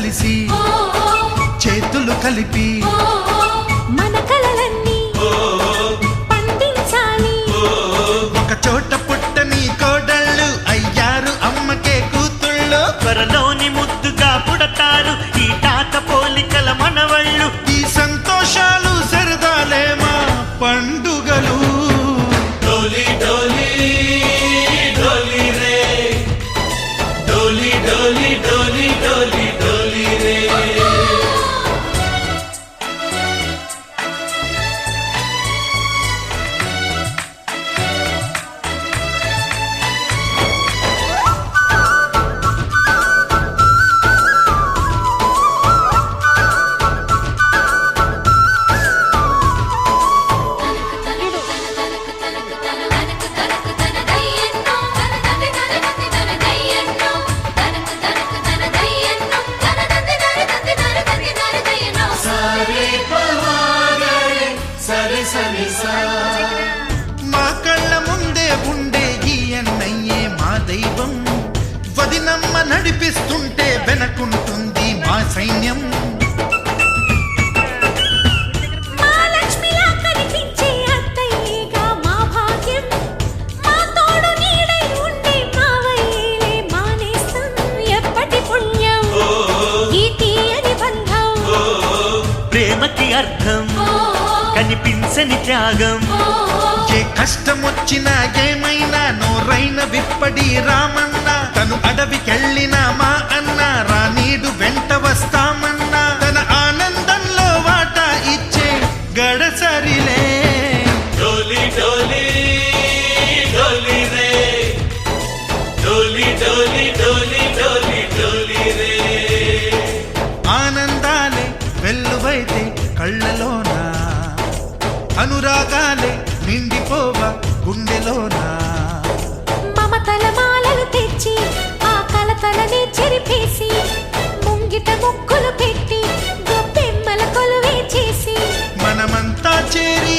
కలిసి చేతులు కలిపి మన కలలన్నీ పండించాలి. ఒక చోట పుట్టని కోడళ్ళు అయ్యారు అమ్మకే కూతుళ్ళు. త్వరలోని ముద్దుగా పుడతారు ప్రేమకి అర్థం. కనిపించని త్యాగం. ఏ కష్టం వచ్చినా ఏమైనా నోరైన విప్పడి రామన్న. తను అడవికెళ్ళిన మా అన్న రానీడు వెంట వస్తా అనురాగాలే నిండిపోవ గుండెలోన. మమతల మాలలు తెచ్చి ఆ కలతలనే చెరిపేసి ముంగిట ముగ్గులు పెట్టి గొప్పెమ్మల కొలువే చేసి. మనమంతా చేరి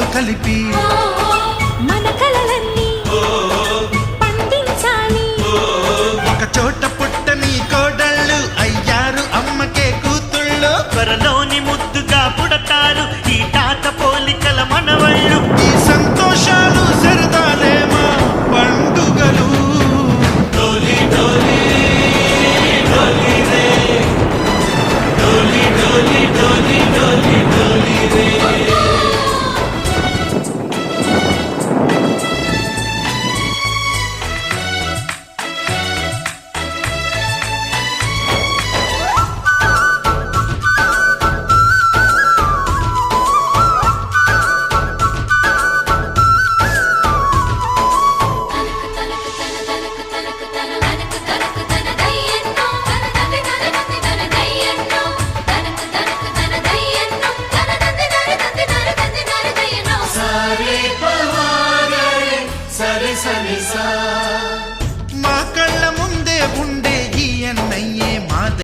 చేతులు కలిపి. మన కలలన్నీ పండించాలి. ఒక చోట పుట్టని కోడళ్ళు అయ్యారు అమ్మకే కూతుళ్ళు. త్వరలోని ముద్దుగా పుడతారు ఈ తాత పోలికల మనవళ్ళు. ఈ సంతోషాలు